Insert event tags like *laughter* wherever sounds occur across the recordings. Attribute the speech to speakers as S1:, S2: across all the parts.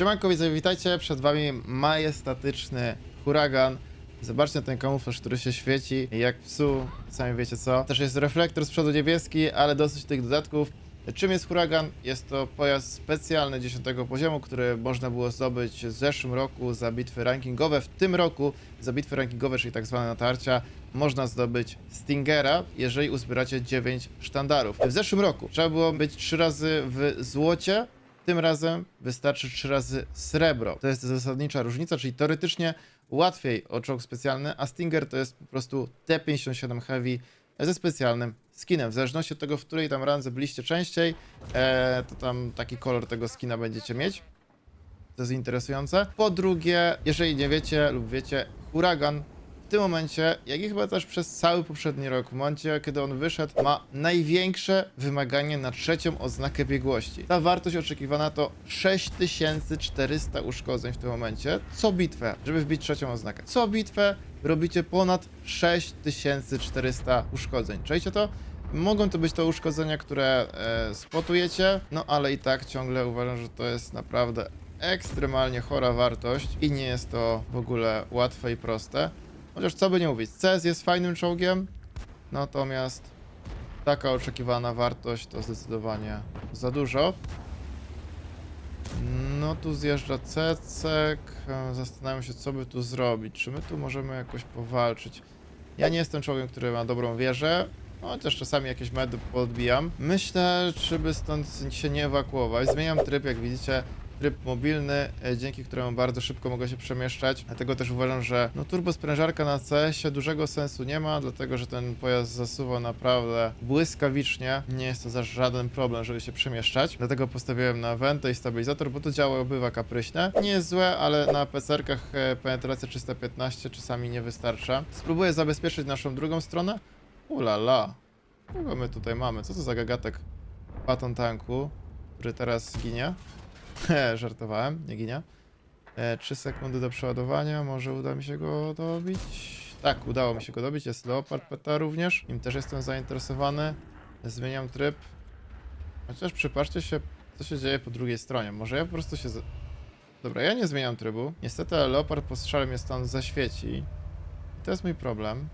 S1: Siemanko widzowie, witajcie, przed wami majestatyczny huragan. Zobaczcie ten kamuflaż, który się świeci jak psu, sami wiecie co. Też jest reflektor z przodu niebieski, ale dosyć tych dodatków. Czym jest huragan? Jest to pojazd specjalny 10 poziomu, który można było zdobyć w zeszłym roku za bitwy rankingowe. W tym roku za bitwy rankingowe, czyli tak zwane natarcia, można zdobyć Stingera, jeżeli uzbieracie 9 sztandarów. W zeszłym roku trzeba było być 3 razy w złocie, tym razem wystarczy 3 razy srebro. To jest zasadnicza różnica, czyli teoretycznie łatwiej o czołg specjalny, a Stinger to jest po prostu T57 Heavy ze specjalnym skinem. W zależności od tego, w której tam randze byliście częściej, e, to tam taki kolor tego skina będziecie mieć. To jest interesujące. Po drugie, jeżeli nie wiecie lub wiecie, huragan tym momencie, jak i chyba też przez cały poprzedni rok, w momencie kiedy on wyszedł, ma największe wymaganie na trzecią oznakę biegłości. Ta wartość oczekiwana to 6400 uszkodzeń w tym momencie, co bitwę, żeby wbić trzecią oznakę. Co bitwę robicie ponad 6400 uszkodzeń. Czujecie to? Mogą to być to uszkodzenia, które e, spotujecie, no ale i tak ciągle uważam, że to jest naprawdę ekstremalnie chora wartość i nie jest to w ogóle łatwe i proste. Chociaż co by nie mówić, CS jest fajnym czołgiem, natomiast taka oczekiwana wartość to zdecydowanie za dużo. No tu zjeżdża Cecek, e, zastanawiam się co by tu zrobić, czy my tu możemy jakoś powalczyć. Ja nie jestem człowiekiem, który ma dobrą wieżę, chociaż czasami jakieś medy podbijam. Myślę, czy by stąd się nie ewakuować. Zmieniam tryb, jak widzicie, tryb mobilny, e, dzięki któremu bardzo szybko mogę się przemieszczać. Dlatego też uważam, że no, turbo sprężarka na CS-ie dużego sensu nie ma, dlatego że ten pojazd zasuwa naprawdę błyskawicznie. Nie jest to za żaden problem, żeby się przemieszczać. Dlatego postawiłem na wentę i stabilizator, bo to działa bywa kapryśne. Nie jest złe, ale na PC-erkach e, penetracja 315 czasami nie wystarcza. Spróbuję zabezpieczyć naszą drugą stronę. Ulala. Kogo my tutaj mamy? Co to za gagatek baton tanku, który teraz ginie? *laughs* Żartowałem, nie ginie. E, 3 sekundy do przeładowania, może uda mi się go dobić? Tak, udało mi się go dobić, jest Leopard PTA również, im też jestem zainteresowany. Zmieniam tryb. Chociaż przypatrzcie się, co się dzieje po drugiej stronie. Może ja po prostu się... Dobra, ja nie zmieniam trybu. Niestety ale Leopard po strzale mnie stąd zaświeci. I to jest mój problem.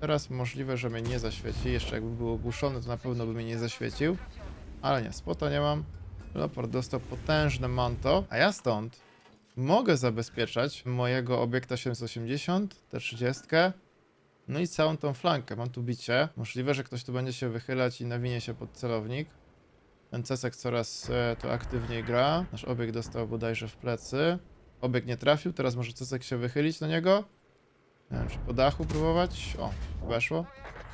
S1: Teraz możliwe, że mnie nie zaświeci. Jeszcze jakby był ogłuszony, to na pewno by mnie nie zaświecił. Ale nie, spota nie mam. Leopard dostał potężne manto, a ja stąd mogę zabezpieczać mojego obiekta 780, T30, no i całą tą flankę. Mam tu bicie. Możliwe, że ktoś tu będzie się wychylać i nawinie się pod celownik. Ten cesek coraz e, to aktywniej gra. Nasz obiekt dostał bodajże w plecy. Obiekt nie trafił, teraz może cesek się wychylić na niego. Nie wiem, czy po dachu próbować. O, weszło.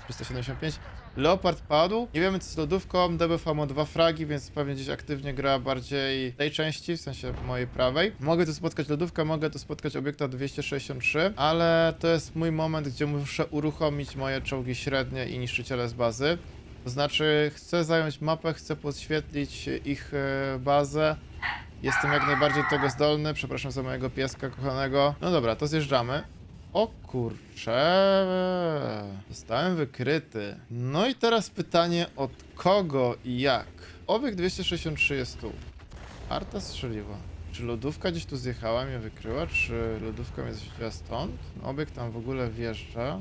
S1: 375. Leopard padł. Nie wiemy co z lodówką. DBV ma dwa fragi, więc pewnie gdzieś aktywnie gra bardziej tej części, w sensie mojej prawej. Mogę tu spotkać lodówkę, mogę tu spotkać obiekta 263, ale to jest mój moment, gdzie muszę uruchomić moje czołgi średnie i niszczyciele z bazy. To znaczy, chcę zająć mapę, chcę podświetlić ich e, bazę. Jestem jak najbardziej tego zdolny. Przepraszam za mojego pieska kochanego. No dobra, to zjeżdżamy. O kurcze, zostałem wykryty. No i teraz pytanie od kogo i jak? Obiekt 263 jest tu. Arta strzeliła. Czy lodówka gdzieś tu zjechała, mnie wykryła? Czy lodówka mnie zaświeciła stąd? No, obiekt tam w ogóle wjeżdża.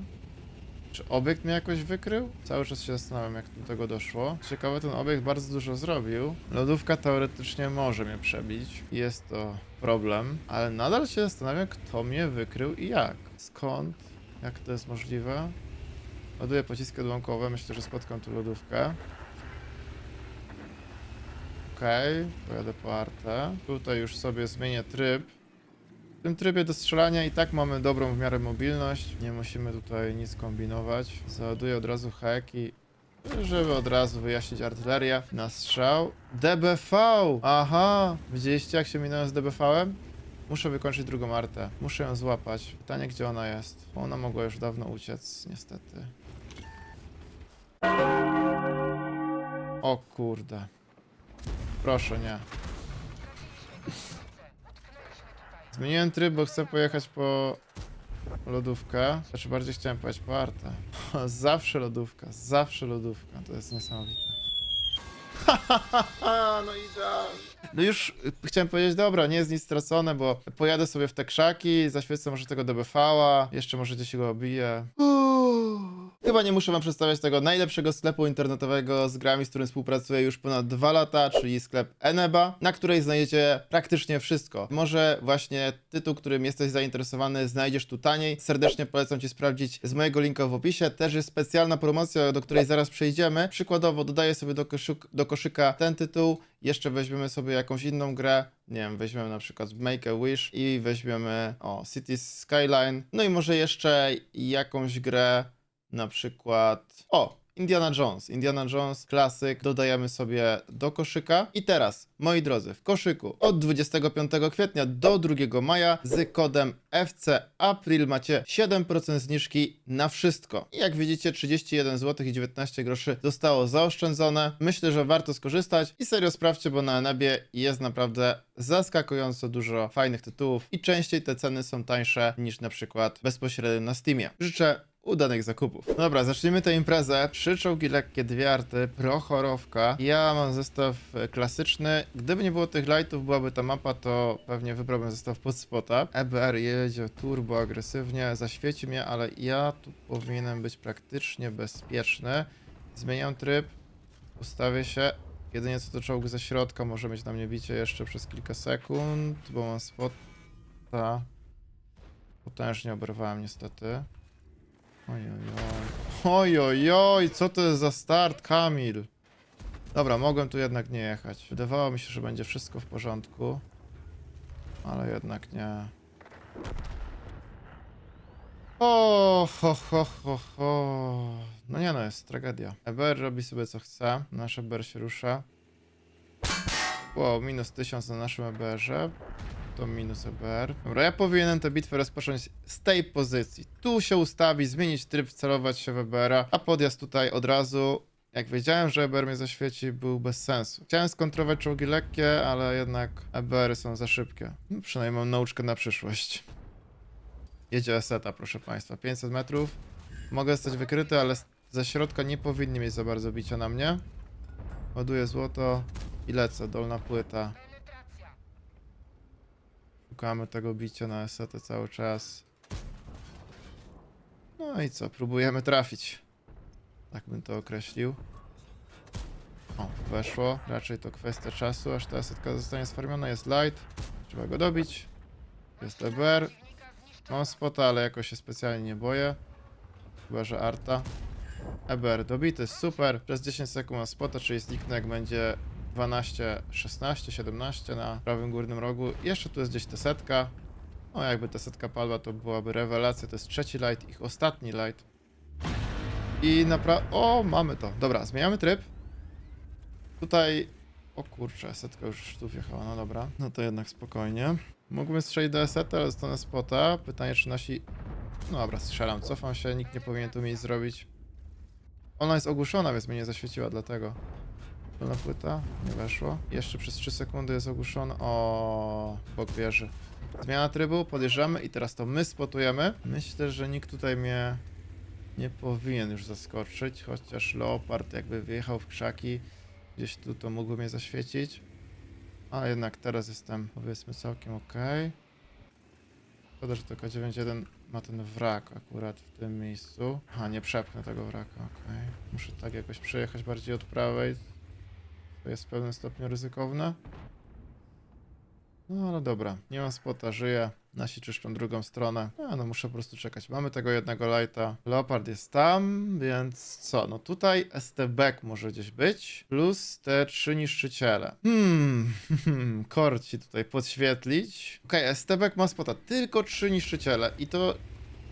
S1: Czy obiekt mnie jakoś wykrył? Cały czas się zastanawiam, jak do tego doszło. Ciekawe, ten obiekt bardzo dużo zrobił. Lodówka teoretycznie może mnie przebić. Jest to problem, ale nadal się zastanawiam, kto mnie wykrył i jak. Skąd? Jak to jest możliwe? Ładuję pociski odłamkowe, myślę, że spotkam tu lodówkę. Okej, pojadę po artę. Tutaj już sobie zmienię tryb. W tym trybie do strzelania i tak mamy dobrą w miarę mobilność. Nie musimy tutaj nic kombinować. Załaduję od razu hek i żeby od razu wyjaśnić artylerię na strzał. DBV! Aha! Widzieliście jak się minąłem z DBV-em? Muszę wykończyć drugą artę. Muszę ją złapać. Pytanie gdzie ona jest. Bo ona mogła już dawno uciec, niestety. O kurde. Proszę nie. Zmieniłem tryb, bo chcę pojechać po lodówkę. Znaczy bardziej chciałem pojechać po artę. *laughs* Zawsze lodówka, zawsze lodówka. To jest niesamowite. *laughs* no idealnie. No już chciałem powiedzieć, dobra, nie jest nic stracone, bo pojadę sobie w te krzaki, zaświecę może tego DBV-a, jeszcze może gdzieś go obiję. Chyba nie muszę wam przedstawiać tego najlepszego sklepu internetowego z grami, z którym współpracuję już ponad dwa lata, czyli sklep Eneba, na której znajdziecie praktycznie wszystko. Może właśnie tytuł, którym jesteś zainteresowany, znajdziesz tu taniej. Serdecznie polecam ci sprawdzić z mojego linka w opisie. Też jest specjalna promocja, do której zaraz przejdziemy. Przykładowo dodaję sobie do, koszyk, do koszyka ten tytuł, jeszcze weźmiemy sobie jakąś inną grę, nie wiem, weźmiemy na przykład Make a Wish i weźmiemy, o, Cities Skyline, no i może jeszcze jakąś grę, na przykład, o, Indiana Jones, Indiana Jones, klasyk, dodajemy sobie do koszyka. I teraz, moi drodzy, w koszyku od 25 kwietnia do 2 maja z kodem FC April macie 7% zniżki na wszystko. I jak widzicie, 31 zł i 19 groszy zostało zaoszczędzone. Myślę, że warto skorzystać i serio sprawdźcie, bo na Enebie jest naprawdę zaskakująco dużo fajnych tytułów i częściej te ceny są tańsze niż na przykład bezpośrednio na Steamie. Życzę udanych zakupów. Dobra, zacznijmy tę imprezę. Trzy czołgi lekkie, dwie arty, prochorowka. Ja mam zestaw klasyczny. Gdyby nie było tych lightów, byłaby ta mapa, to pewnie wybrałbym zestaw pod spota. EBR jedzie turbo agresywnie, zaświeci mnie, ale ja tu powinienem być praktycznie bezpieczny. Zmieniam tryb, ustawię się. Jedynie co to czołg ze środka może mieć na mnie bicie jeszcze przez kilka sekund, bo mam spota. Potężnie oberwałem niestety. Ojojoj. Ojojoj, co to jest za start, Kamil? Dobra, mogłem tu jednak nie jechać. Wydawało mi się, że będzie wszystko w porządku. Ale jednak nie. O, ho, ho, ho, ho. No nie no, jest tragedia. EBR robi sobie co chce. Nasz EBR się rusza. Wow, minus 1000 na naszym EBR-ze. To minus EBR. Dobra, ja powinienem tę bitwę rozpocząć z tej pozycji. Tu się ustawić, zmienić tryb, celować się w EBR-a, a podjazd tutaj od razu. Jak wiedziałem, że EBR mnie zaświeci, był bez sensu. Chciałem skontrować czołgi lekkie, ale jednak EBR-y są za szybkie. No, przynajmniej mam nauczkę na przyszłość. Jedzie Eseta, proszę państwa. 500 metrów. Mogę zostać wykryty, ale ze środka nie powinni mieć za bardzo bicia na mnie. Ładuję złoto i lecę. Dolna płyta. Szukamy tego bicia na SAT cały czas. No i co, próbujemy trafić. Tak bym to określił. O, weszło. Raczej to kwestia czasu, aż ta setka zostanie sformiona. Jest light. Trzeba go dobić. Jest EBR. Mam spota, ale jakoś się specjalnie nie boję. Chyba, że Arta. EBR dobity, super. Przez 10 sekund mam spota, czyli zniknę jak będzie 12, 16, 17 na prawym górnym rogu. Jeszcze tu jest gdzieś ta setka. No jakby ta setka padła, to byłaby rewelacja. To jest trzeci light, ich ostatni light. I naprawdę... O, mamy to. Dobra, zmieniamy tryb. Tutaj... O kurczę, setka już tu wjechała, no dobra. No to jednak spokojnie. Mógłbym strzelić do SET, ale dostanę spota. Pytanie, czy nasi... No dobra, strzelam, cofam się, nikt nie powinien tu mieć zrobić. Ona jest ogłuszona, więc mnie nie zaświeciła, dlatego. Dolna płyta, nie weszło. Jeszcze przez 3 sekundy jest ogłuszona. O, bok wieży. Zmiana trybu, podjeżdżamy i teraz to my spotujemy. Myślę, że nikt tutaj mnie nie powinien już zaskoczyć, chociaż Leopard jakby wjechał w krzaki, gdzieś tu to mógłby mnie zaświecić. Ale jednak teraz jestem powiedzmy całkiem ok. Szkoda, że to K91 ma ten wrak akurat w tym miejscu. Aha, nie przepchnę tego wraka, okej. Muszę tak jakoś przejechać bardziej od prawej. To jest w pewnym stopniu ryzykowne. No ale dobra, nie mam spota, żyję. Nasi czyszczą drugą stronę. A no muszę po prostu czekać. Mamy tego jednego lighta. Leopard jest tam, więc co? No tutaj STB może gdzieś być. Plus te trzy niszczyciele. Hmm, hmm, *laughs* korci tutaj podświetlić. Okej, okay, STB ma spota. Tylko trzy niszczyciele. I to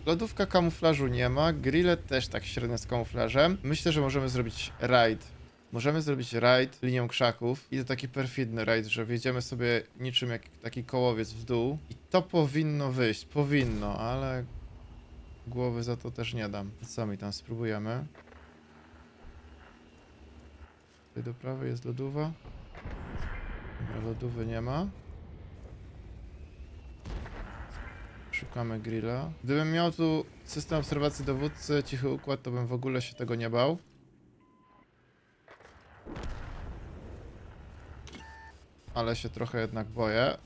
S1: Lodówka kamuflażu nie ma, grille też tak średnio z kamuflażem. Myślę, że możemy zrobić raid. Możemy zrobić raid linią krzaków i to taki perfidny raid, że wjedziemy sobie niczym jak taki kołowiec w dół i to powinno wyjść, powinno, ale głowy za to też nie dam. Co mi tam spróbujemy? Tutaj do prawej jest. Dobra, lodówy nie ma. Szukamy grilla. Gdybym miał tu system obserwacji dowódcy, cichy układ, to bym w ogóle się tego nie bał. Ale się trochę jednak boję.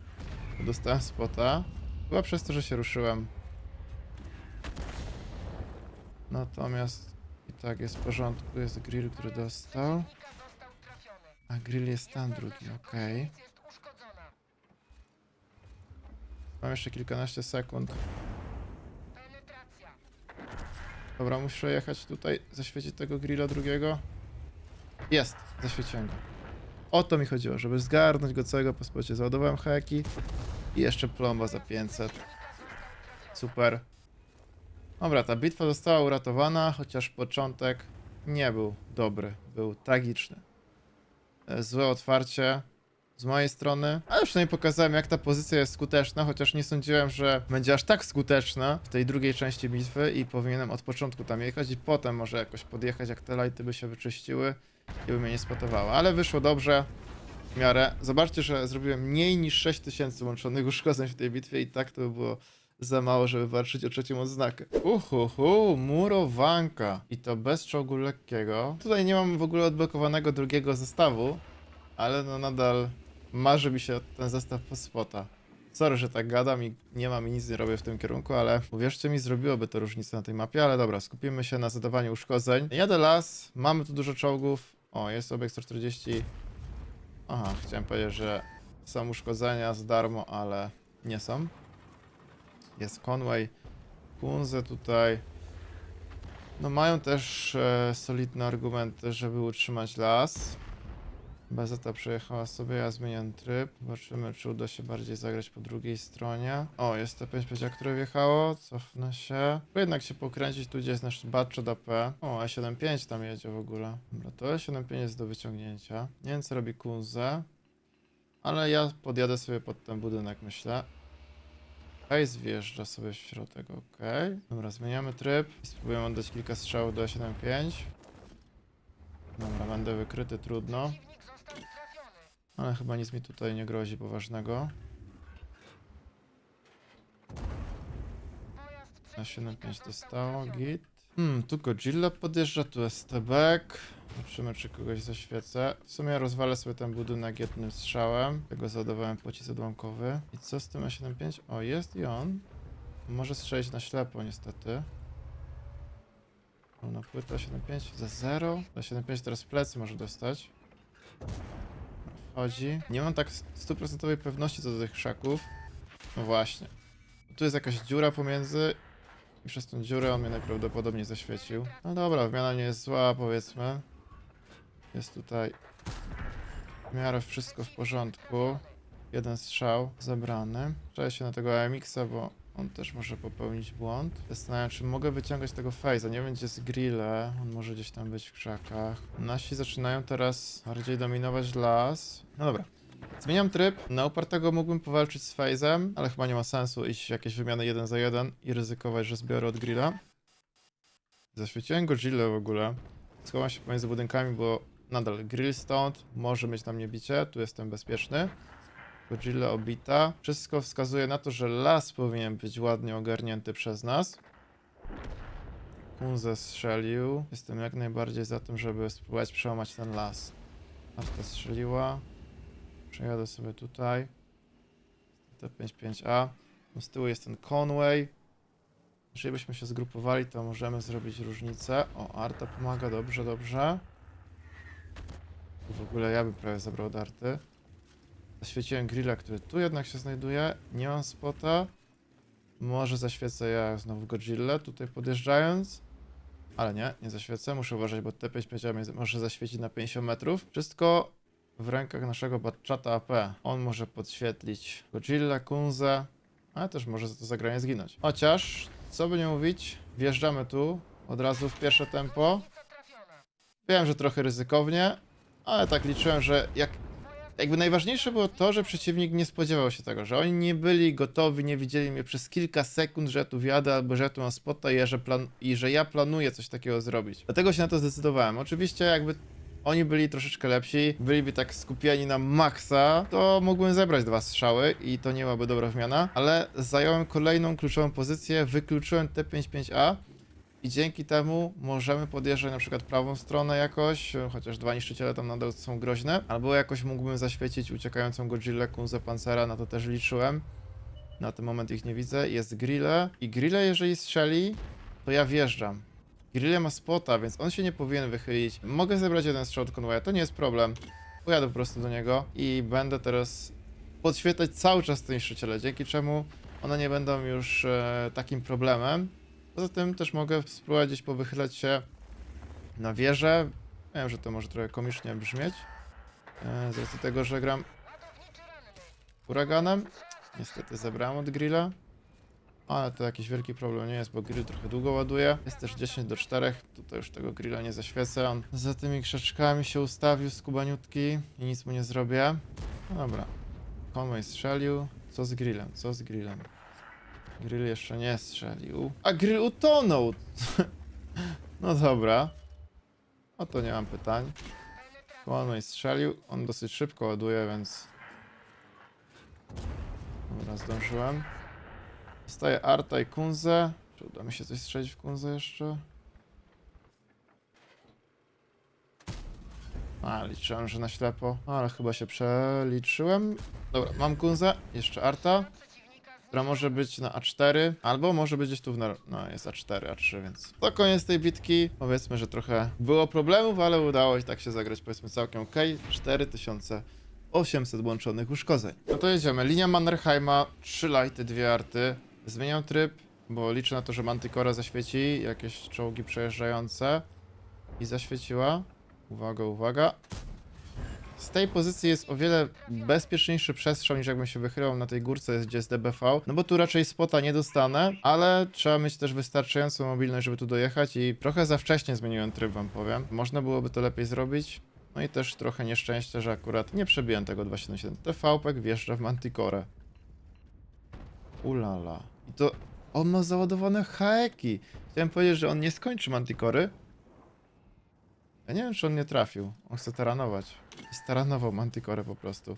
S1: *laughs* Dostałem spota. Chyba przez to, że się ruszyłem. Natomiast i tak jest w porządku. Jest grill, który dostał. A grill jest tam drugi, okej. Mam jeszcze kilkanaście sekund. Dobra, muszę jechać tutaj, zaświecić tego grilla drugiego. Jest, zaświeciłem go. O to mi chodziło, żeby zgarnąć go całego po spocie. Załadowałem heki i jeszcze plomba za 500. Super. Dobra, ta bitwa została uratowana, chociaż początek nie był dobry, był tragiczny. E, Złe otwarcie z mojej strony, ale przynajmniej pokazałem jak ta pozycja jest skuteczna, chociaż nie sądziłem, że będzie aż tak skuteczna w tej drugiej części bitwy i powinienem od początku tam jechać i potem może jakoś podjechać, jak te lighty by się wyczyściły i by mnie nie spotowały, ale wyszło dobrze w miarę. Zobaczcie, że zrobiłem mniej niż 6000 łączonych uszkodzeń w tej bitwie i tak to by było za mało, żeby walczyć o trzecią odznakę. Uhuhu, murowanka. I to bez czołgu lekkiego. Tutaj nie mam w ogóle odblokowanego drugiego zestawu, ale no nadal marzy mi się ten zestaw po spota. Sorry, że tak gadam i nie mam i nic nie robię w tym kierunku, ale uwierzcie mi, zrobiłoby to różnicę na tej mapie, ale dobra, skupimy się na zadawaniu uszkodzeń. Jadę las, mamy tu dużo czołgów. O, jest obiekt 140. Aha, chciałem powiedzieć, że są uszkodzenia za darmo, ale nie są. Jest Conway, Kunze tutaj. No mają też e, solidne argumenty, żeby utrzymać las. Bezeta przejechała sobie, ja zmieniam tryb. Zobaczymy, czy uda się bardziej zagrać po drugiej stronie. O, jest to 5 a które wjechało. Cofnę się. Bo jednak się pokręcić tu, gdzie jest nasz Batchet AP. O, E75 tam jedzie w ogóle. Dobra, to E75 jest do wyciągnięcia. Nie wiem, co robi Kunze. Ale ja podjadę sobie pod ten budynek, myślę. Hejs wjeżdża sobie w środek, ok. Dobra, zmieniamy tryb spróbujemy oddać kilka strzałów do 7.5. Dobra, będę wykryty, trudno. Ale chyba nic mi tutaj nie grozi poważnego. Na 7.5 dostało, git. Hmm, tu Godzilla podjeżdża, tu jest Tebek. Zobaczymy, czy kogoś zaświecę. W sumie rozwalę sobie ten budynek jednym strzałem. Tego załadowałem pocisk odłamkowy. I co z tym A75? O, jest i on. Może strzelić na ślepo, niestety. Pełna płyta 75 za 0. Za 75 teraz plecy może dostać. Wchodzi. Nie mam tak stuprocentowej pewności co do tych krzaków. No właśnie. Tu jest jakaś dziura pomiędzy i przez tą dziurę on mnie najprawdopodobniej zaświecił. No dobra, wymiana nie jest zła, powiedzmy. Jest tutaj w miarę wszystko w porządku. Jeden strzał zebrany. Cześć się na tego AMX-a, bo on też może popełnić błąd. Zastanawiam się, czy mogę wyciągać tego Faze'a. Nie wiem, gdzie jest Grille. On może gdzieś tam być w krzakach. Nasi zaczynają teraz bardziej dominować las. No dobra. Zmieniam tryb. Na upartego mógłbym powalczyć z Faze'em, ale chyba nie ma sensu iść w jakieś wymiany 1 za 1 i ryzykować, że zbiorę od Grilla. Zaświeciłem Godzilla w ogóle. Schowam się pomiędzy budynkami, bo nadal grill stąd. Może mieć na mnie bicie. Tu jestem bezpieczny. Godzilla obita. Wszystko wskazuje na to, że las powinien być ładnie ogarnięty przez nas. Kun zestrzelił. Jestem jak najbardziej za tym, żeby spróbować przełamać ten las. Arta strzeliła. Przejadę sobie tutaj. T55A. No Z tyłu jest ten Conway. Jeżeli byśmy się zgrupowali, to możemy zrobić różnicę. O, Arta pomaga, dobrze, dobrze. W ogóle ja bym prawie zabrał od Arty. Zaświeciłem grilla, który tu jednak się znajduje. Nie mam spota. Może zaświecę ja znowu Godzilla tutaj podjeżdżając. Ale nie, nie zaświecę. Muszę uważać, bo T55 mnie może zaświecić na 50 metrów. Wszystko w rękach naszego Batchata AP. On może podświetlić Godzilla, Kunze, ale też może za to zagranie zginąć. Chociaż, co by nie mówić, wjeżdżamy tu od razu w pierwsze tempo. Wiem, że trochę ryzykownie, ale tak liczyłem, że jak jakby najważniejsze było to, że przeciwnik nie spodziewał się tego, że oni nie byli gotowi, nie widzieli mnie przez kilka sekund, że ja tu wjadę albo że ja tu mam spota i że, plan- i że ja planuję coś takiego zrobić. Dlatego się na to zdecydowałem. Oczywiście jakby oni byli troszeczkę lepsi, byliby tak skupieni na maksa, to mógłbym zebrać dwa strzały i to nie byłaby dobra wymiana, ale zająłem kolejną kluczową pozycję, wykluczyłem T55A i dzięki temu możemy podjeżdżać na przykład prawą stronę jakoś, chociaż dwa niszczyciele tam nadal są groźne, albo jakoś mógłbym zaświecić uciekającą Godzillę, Kunze, Pancera, na to też liczyłem. Na ten moment ich nie widzę. Jest Grille i Grille jeżeli strzeli, to ja wjeżdżam. Grille ma spota, więc on się nie powinien wychylić. Mogę zebrać jeden strzał od Conwaya, to nie jest problem. Pojadę po prostu do niego i będę teraz podświetlać cały czas te niszczyciele, dzięki czemu one nie będą już e, takim problemem. Poza tym też mogę spróbować gdzieś powychylać się na wieżę. Wiem, że to może trochę komicznie brzmieć. E, z racji tego, że gram uraganem. Niestety zebrałem od grilla. Ale to jakiś wielki problem nie jest, bo grill trochę długo ładuje. Jest też 10 do 4. Tutaj już tego grilla nie zaświecę. On za tymi krzaczkami się ustawił skubaniutki i nic mu nie zrobię. No dobra. Conway strzelił. Co z grillem? Co z grillem? Grill jeszcze nie strzelił. A grill utonął! *laughs* no dobra. O to nie mam pytań. Conway strzelił. On dosyć szybko ładuje, więc... Dobra, zdążyłem. Zostaje Arta i Kunze. Czy uda mi się coś strzelić w Kunze jeszcze? A, liczyłem, że na ślepo. Ale chyba się przeliczyłem. Dobra, mam Kunze. Jeszcze Arta. Która może być na A4, albo może być gdzieś tu w... No, jest A4, A3, więc... To koniec tej bitki. Powiedzmy, że trochę było problemów, ale udało się tak się zagrać, powiedzmy całkiem ok. 4800 włączonych uszkodzeń. No to jedziemy. Linia Mannerheima, 3 lighty, 2 arty. Zmieniam tryb, bo liczę na to, że Manticora zaświeci jakieś czołgi przejeżdżające. I zaświeciła. Uwaga, uwaga. Z tej pozycji jest o wiele bezpieczniejszy przestrzał niż jakbym się wychylał na tej górce, gdzie jest DBV. No bo tu raczej spota nie dostanę, ale trzeba mieć też wystarczającą mobilność, żeby tu dojechać i trochę za wcześnie zmieniłem tryb, wam powiem. Można byłoby to lepiej zrobić. No i też trochę nieszczęście, że akurat nie przebiłem tego 277. TVP wjeżdża w Manticore. Ulala. I to on ma załadowane haeki. Chciałem powiedzieć, że on nie skończy Mantikory. Ja nie wiem, czy on nie trafił. On chce taranować. I staranował Manticore po prostu.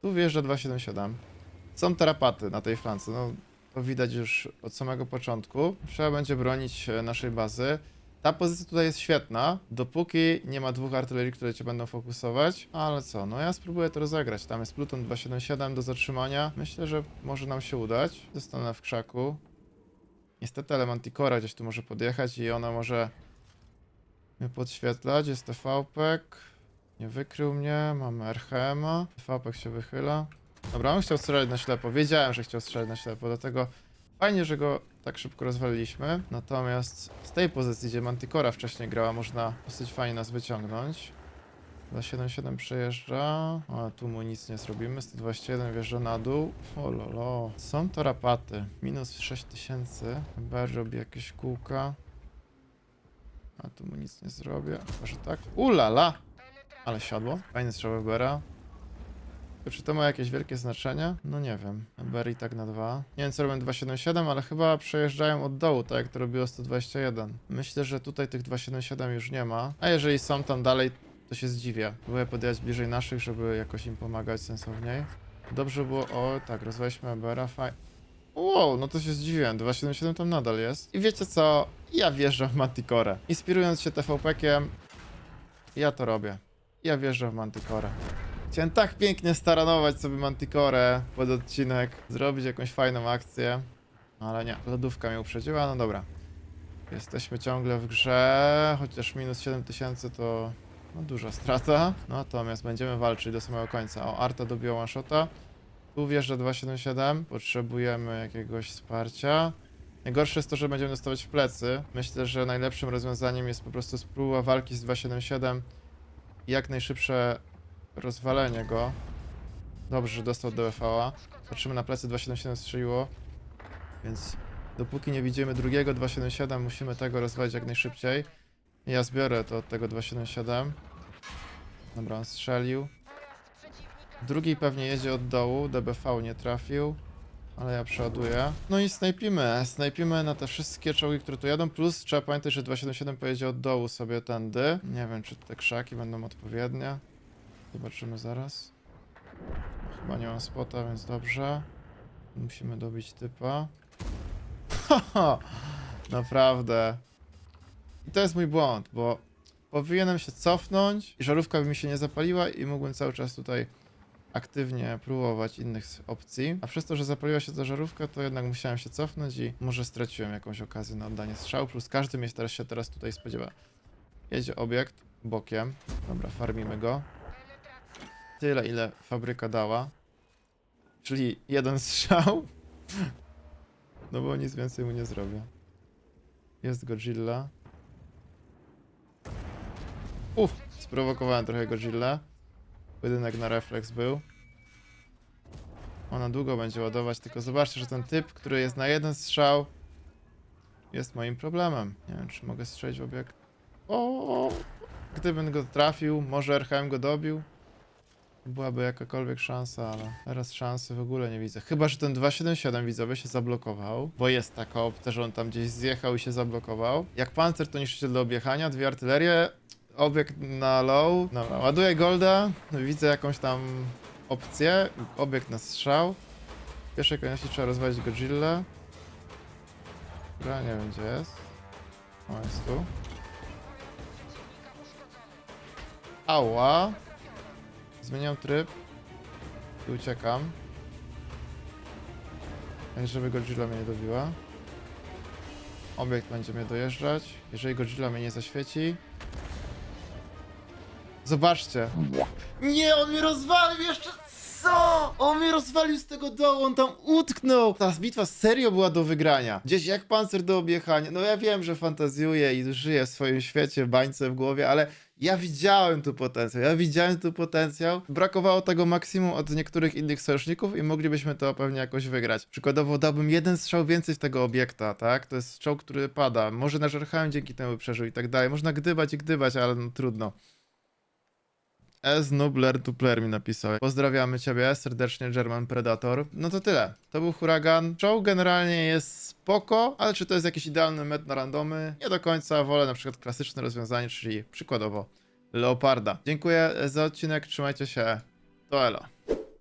S1: Tu wjeżdża 277. Są tarapaty na tej flance. No, to widać już od samego początku. Trzeba będzie bronić e, naszej bazy. Ta pozycja tutaj jest świetna, dopóki nie ma dwóch artylerii, które cię będą fokusować. Ale co, no ja spróbuję to rozegrać. Tam jest Pluton 277 do zatrzymania. Myślę, że może nam się udać. Zostanę w krzaku. Niestety, ale Manticora gdzieś tu może podjechać i ona może mnie podświetlać. Jest TVP. Nie wykrył mnie. Mamy RHM-a. Się wychyla. Dobra, on chciał strzelać na ślepo. Wiedziałem, że chciał strzelać na ślepo, dlatego fajnie, że go tak szybko rozwaliliśmy. Natomiast z tej pozycji, gdzie Manticora wcześniej grała, można dosyć fajnie nas wyciągnąć. 277 przejeżdża. A tu mu nic nie zrobimy. 121 wjeżdża na dół. O lolo. Są to rapaty. Minus 6000. Chyba robi jakieś kółka. A tu mu nic nie zrobię. Chyba, że tak. Ulala! Ale siadło. Fajny strzał Ebera. Tylko Czy to ma jakieś wielkie znaczenie? No nie wiem. I tak na 2. Nie wiem co robią 277, ale chyba przejeżdżają od dołu, tak jak to robiło 121. Myślę, że tutaj tych 277 już nie ma. A jeżeli są tam dalej, to się zdziwię. Próbuję podjechać bliżej naszych, żeby jakoś im pomagać sensowniej. Dobrze było... O, tak, rozweźmy Ebera, faj... Wow, no to się zdziwiłem, 277 tam nadal jest. I wiecie co? Ja wjeżdżam w Manticore. Inspirując się TVP-kiem, ja to robię. Ja wjeżdżam w Manticore. Chciałem tak pięknie staranować sobie Manticore pod odcinek, zrobić jakąś fajną akcję, ale nie, lodówka mnie uprzedziła, no dobra. Jesteśmy ciągle w grze, chociaż minus 7000 to no, duża strata. Natomiast będziemy walczyć do samego końca. O, Arta dobiła one shota. Tu wjeżdża 277, potrzebujemy jakiegoś wsparcia. Najgorsze jest to, że będziemy dostawać w plecy. Myślę, że najlepszym rozwiązaniem jest po prostu spróba walki z 277 i jak najszybsze rozwalenie go. Dobrze, że dostał DFA. Patrzymy na plecy, 277 strzeliło. Więc dopóki nie widzimy drugiego 277, musimy tego rozwalić jak najszybciej. Ja zbiorę to od tego 277. Dobra, on strzelił. Drugi pewnie jedzie od dołu, DBV nie trafił. Ale ja przeładuję. No i snajpimy. Snajpimy na te wszystkie czołgi, które tu jadą. Plus trzeba pamiętać, że 277 pojedzie od dołu sobie tędy. Nie wiem, czy te krzaki będą odpowiednie. Zobaczymy zaraz. Chyba nie mam spota, więc dobrze. Musimy dobić typa. *laughs* Naprawdę. I to jest mój błąd, bo powinienem się cofnąć i żarówka by mi się nie zapaliła i mógłbym cały czas tutaj aktywnie próbować innych opcji. A przez to, że zapaliła się ta żarówka, to jednak musiałem się cofnąć i może straciłem jakąś okazję na oddanie strzału, plus każdy mnie teraz się teraz tutaj spodziewa. Jedzie obiekt bokiem. Dobra, farmimy go. Tyle, ile fabryka dała. Czyli jeden strzał. *laughs* No bo nic więcej mu nie zrobię. Jest Godzilla. Uff, sprowokowałem trochę Godzilla. Pojedynek na refleks był. Ona długo będzie ładować, tylko zobaczcie, że ten typ, który jest na jeden strzał, jest moim problemem. Nie wiem, czy mogę strzelić w obiekt. O, gdybym go trafił, może RHM go dobił. Byłaby jakakolwiek szansa, ale teraz szansy w ogóle nie widzę. Chyba, że ten 277 widzowie się zablokował, bo jest taka opcja, że on tam gdzieś zjechał i się zablokował. Jak pancer to niszczyciel do objechania, dwie artylerie, obiekt na low. Dobra, ładuję golda, widzę jakąś tam opcję, obiekt na strzał. W pierwszej kolejności trzeba rozwalić Godzilla. Dobra, nie wiem gdzie jest. O, jest tu. Ała. Zmieniam tryb. I uciekam. Tak, żeby Godzilla mnie nie dobiła. Obiekt będzie mnie dojeżdżać. Jeżeli Godzilla mnie nie zaświeci. Zobaczcie. Nie, on mnie rozwalił jeszcze. Co? On mnie rozwalił z tego dołu, on tam utknął. Ta bitwa serio była do wygrania. Gdzieś jak pancer do objechania. No ja wiem, że fantazjuję i żyję w swoim świecie, bańce w głowie, ale ja widziałem tu potencjał, ja widziałem tu potencjał. Brakowało tego maksimum od niektórych innych sojuszników i moglibyśmy to pewnie jakoś wygrać. Przykładowo dałbym jeden strzał więcej w tego obiekta, tak? To jest strzał, który pada. Może nażerchałem dzięki temu przeżył i tak dalej. Można gdybać i gdybać, ale no trudno. S Nubler Dupler mi napisał. Pozdrawiamy ciebie serdecznie, German Predator. No to tyle. To był huragan. Show generalnie jest spoko, ale czy to jest jakiś idealny met na randomy? Nie do końca. Wolę na przykład klasyczne rozwiązanie, czyli przykładowo Leoparda. Dziękuję za odcinek. Trzymajcie się. To elo.